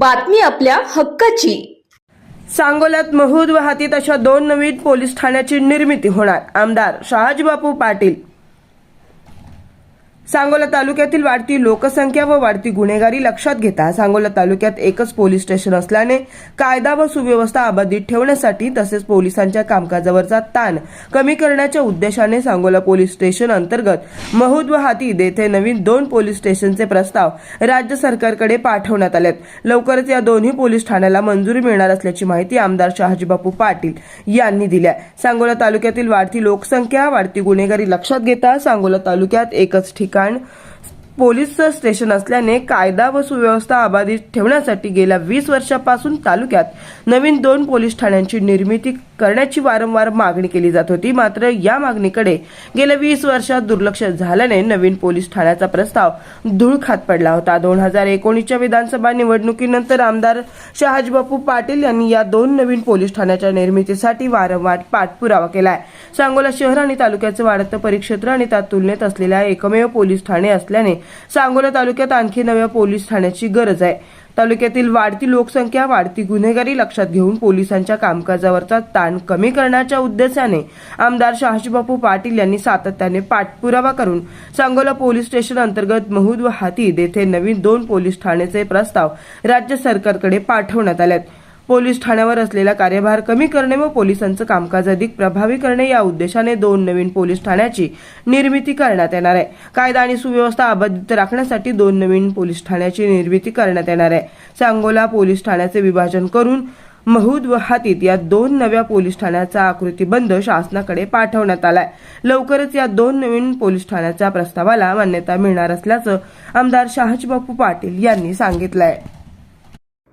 बातमी आपल्या हक्काची. सांगोल्यात महूद व हातीत अशा दोन नवीन पोलीस ठाण्याची निर्मिती होणार. आमदार शहाजीबापू पाटील सांगोला तालुक्यातील वाढती लोकसंख्या व वाढती गुन्हेगारी लक्षात घेता सांगोला तालुक्यात एकच पोलीस स्टेशन असल्याने कायदा व सुव्यवस्था अबाधित ठेवण्यासाठी तसेच पोलिसांच्या कामकाजावरचा ताण कमी करण्याच्या उद्देशाने सांगोला पोलीस स्टेशन अंतर्गत महूद व हातीद येथे नवीन दोन पोलीस स्टेशनचे प्रस्ताव राज्य सरकारकडे पाठवण्यात आलेत. लवकरच या दोन्ही पोलीस ठाण्याला मंजुरी मिळणार असल्याची माहिती आमदार शहाजीबापू पाटील यांनी दिल्या सांगोला तालुक्यातील वाढती लोकसंख्या वाढती गुन्हेगारी लक्षात घेता सांगोला तालुक्यात एकच ठिकाण gun. पोलीस स्टेशन असल्याने कायदा व सुव्यवस्था अबाधित ठेवण्यासाठी गेल्या वीस वर्षापासून तालुक्यात नवीन दोन पोलीस ठाण्यांची निर्मिती करण्याची वारंवार मागणी केली जात होती. मात्र या मागणीकडे गेल्या वीस वर्षात दुर्लक्ष झाल्याने नवीन पोलीस ठाण्याचा प्रस्ताव धूळ खात पडला होता. दोन हजार एकोणीसच्या विधानसभा निवडणुकीनंतर आमदार शहाजीबापू पाटील यांनी या दोन नवीन पोलीस ठाण्याच्या निर्मितीसाठी वारंवार पाठपुरावा केलाय. सांगोला शहर आणि तालुक्याचं वाढतं परिक्षेत्र आणि त्यात तुलनेत असलेल्या एकमेव पोलीस ठाणे असल्याने सांगोला तालुक्यात आणखी नव्या पोलीस ठाण्याची गरज आहे. तालुक्यातील वाढती लोकसंख्या वाढती गुन्हेगारी लक्षात घेऊन पोलिसांच्या कामकाजावरचा ताण कमी करण्याच्या उद्देशाने आमदार शहाजीबापू पाटील यांनी सातत्याने पाठपुरावा करून सांगोला पोलीस स्टेशन अंतर्गत महूद व हातीद येथे नवीन दोन पोलीस ठाण्याचे प्रस्ताव राज्य सरकारकडे पाठवण्यात आलेत. पोलीस ठाण्यावर असलेला कार्यभार कमी करणे व पोलिसांचं कामकाज अधिक प्रभावी करणे या उद्देशाने दोन नवीन पोलीस ठाण्याची निर्मिती करण्यात येणार आहे. कायदा आणि सुव्यवस्था अबाधित राखण्यासाठी दोन नवीन पोलीस ठाण्याची निर्मिती करण्यात येणार आहे. सांगोला पोलीस ठाण्याचे विभाजन करून महूद व हातीत या दोन नव्या पोलीस ठाण्याचा आकृतीबंध शासनाकडे पाठवण्यात आलाय. लवकरच या दोन नवीन पोलीस ठाण्याच्या प्रस्तावाला मान्यता मिळणार असल्याचं आमदार शहाजीबापू पाटील यांनी सांगितलंय.